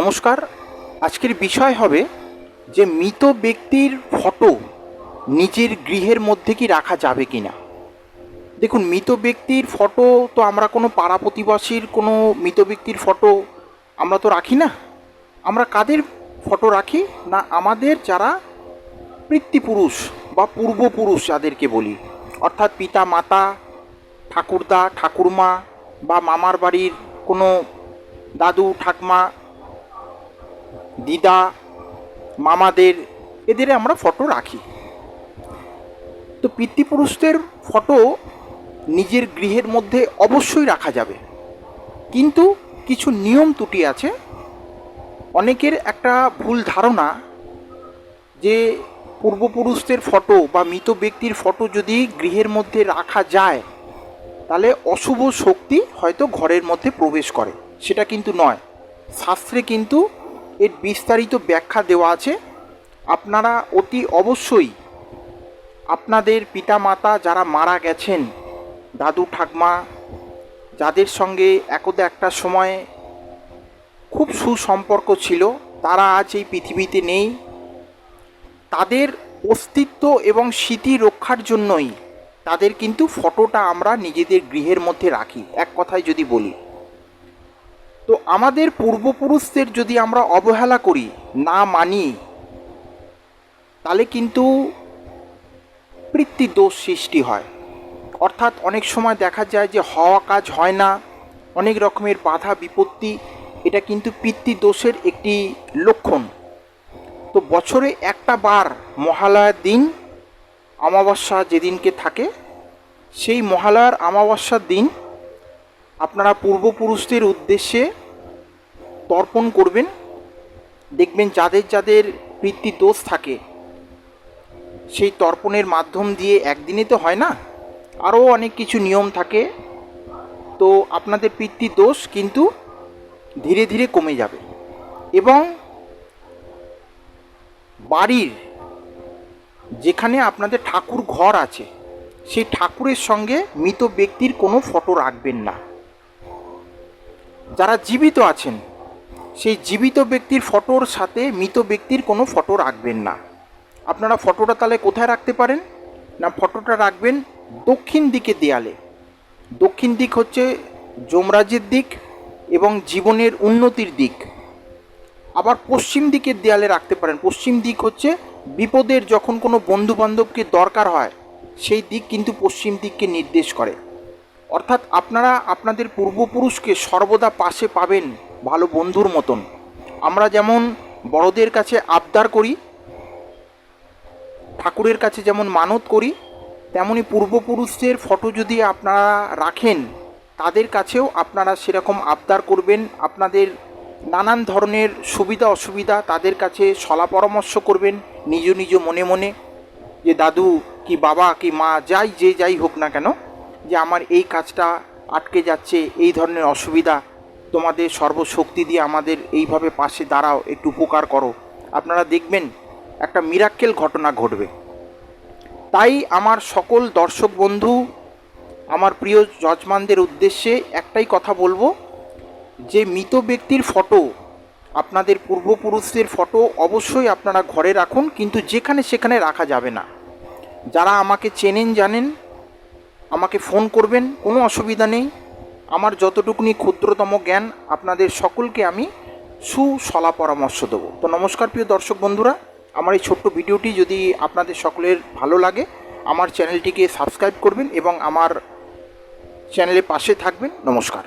নমস্কার। আজকের বিষয় হবে যে মৃত ব্যক্তির ফটো নিজের গৃহের মধ্যে কি রাখা যাবে কি না দেখুন, মৃত ব্যক্তির ফটো তো আমরা কোনো পাড়া প্রতিবাসীর কোনো মৃত ব্যক্তির ফটো আমরা তো রাখি না। আমরা কাদের ফটো রাখি না আমাদের যারা পিতৃপুরুষ বা পূর্বপুরুষ যাদেরকে বলি। অর্থাৎ পিতা, মাতা, ঠাকুরদা, ঠাকুরমা বা মামার বাড়ির কোনো দাদু, ঠাকমা দিদা, মামাদের, এদের আমরা ফটো রাখি। তো পিতৃপুরুষদের ফটো নিজের গৃহের মধ্যে অবশ্যই রাখা যাবে। কিন্তু কিছু নিয়ম ত্রুটি আছে। অনেকের একটা ভুল ধারণা যে পূর্বপুরুষদের ফটো বা মৃত ব্যক্তির ফটো যদি গৃহের মধ্যে রাখা যায়, তাহলে অশুভ শক্তি হয়তো ঘরের মধ্যে প্রবেশ করে। সেটা কিন্তু নয়। শাস্ত্রে কিন্তু এর বিস্তারিত ব্যাখ্যা দেওয়া আছে। আপনারা অতি অবশ্যই আপনাদের পিতামাতা যারা মারা গেছেন, দাদু, ঠাকমা, যাদের সঙ্গে একদা একটা সময় খুব সুসম্পর্ক ছিল, তারা আজ এই পৃথিবীতে নেই। তাদের অস্তিত্ব এবং স্মৃতি রক্ষার জন্যই তাদের কিন্তু ফটোটা আমরা নিজেদের গৃহের মধ্যে রাখি। এক কথায় যদি বলি। তো আমাদের পূর্বপুরুষদের যদি আমরা অবহেলা করি, না মানি, তাহলে কিন্তু দোষ সৃষ্টি হয়। অর্থাৎ অনেক সময় দেখা যায় যে হওয়া কাজ হয় না, অনেক রকমের বাধা, বিপত্তি, এটা কিন্তু পিতৃদোষের একটি লক্ষণ। তো বছরে একটা বার মহালয়ার দিন অমাবস্যা যেদিনকে থাকে, সেই মহালয়ার অমাবস্যার দিন আপনারা পূর্বপুরুষদের উদ্দেশ্যে তর্পণ করবেন, দেখবেন যাদের যাদের পিতৃদোষ থাকে, সেই তর্পণের মাধ্যম দিয়ে একদিনে তো হয় না, আরও অনেক কিছু নিয়ম থাকে। তো আপনাদের পিতৃদোষ কিন্তু ধীরে ধীরে কমে যাবে এবং বাড়ির যেখানে আপনাদের ঠাকুর ঘর আছে, সেই ঠাকুরের সঙ্গে মৃত ব্যক্তির কোনো ফটো রাখবেন না। যারা জীবিত আছেন, সেই জীবিত ব্যক্তির ফটোর সাথে মৃত ব্যক্তির কোনো ফটো রাখবেন না। আপনারা ফটোটা তাহলে কোথায় রাখতে পারেন? না, ফটোটা রাখবেন দক্ষিণ দিকে দেয়ালে। দক্ষিণ দিক হচ্ছে যমরাজের দিক এবং জীবনের উন্নতির দিক। আবার পশ্চিম দিকের দেয়ালে রাখতে পারেন। পশ্চিম দিক হচ্ছে বিপদের যখন কোনো বন্ধু বান্ধবকে দরকার হয়, সেই দিক কিন্তু পশ্চিম দিককে নির্দেশ করে। অর্থাৎ আপনারা আপনাদের পূর্বপুরুষকে সর্বদা পাশে পাবেন ভালো বন্ধুর মতন। আমরা যেমন বড়দের কাছে আবদার করি, ঠাকুরের কাছে যেমন মানত করি, তেমনি পূর্বপুরুষদের ফটো যদি আপনারা রাখেন, তাদের কাছেও আপনারা সেরকম আবদার করবেন। আপনাদের নানান ধরনের সুবিধা, অসুবিধা তাদের কাছে সলা পরামর্শ করবেন নিজ নিজ মনে মনে যে, দাদু কি বাবা কি মা যাই, যে যাই হোক না কেন যে আমার এই কাজটা আটকে যাচ্ছে, এই ধরনের অসুবিধা, তোমাদের সর্বশক্তি দিয়ে আমাদের এইভাবে পাশে দাঁড়াও, একটু উপকার করো। আপনারা দেখবেন একটা মিরাক্কেল ঘটনা ঘটবে। তাই আমার সকল দর্শক বন্ধু, আমার প্রিয় যজমানদের উদ্দেশ্যে একটাই কথা বলব, যে মৃত ব্যক্তির ফটো আপনাদের পূর্বপুরুষদের ফটো অবশ্যই আপনারা ঘরে রাখুন, কিন্তু যেখানে সেখানে রাখা যাবে না। যারা আমাকে চেনেন, জানেন আমাকে ফোন করবেন, কোনো অসুবিধা নেই। আমার যতটুকুনি ক্ষুদ্রতম জ্ঞান আপনাদের সকলকে আমি সুসলা পরামর্শ দেবো। তো নমস্কার প্রিয় দর্শক বন্ধুরা, আমার এই ছোট্ট ভিডিওটি যদি আপনাদের সকলের ভালো লাগে, আমার চ্যানেলটিকে সাবস্ক্রাইব করবেন এবং আমার চ্যানেলের পাশে থাকবেন। নমস্কার।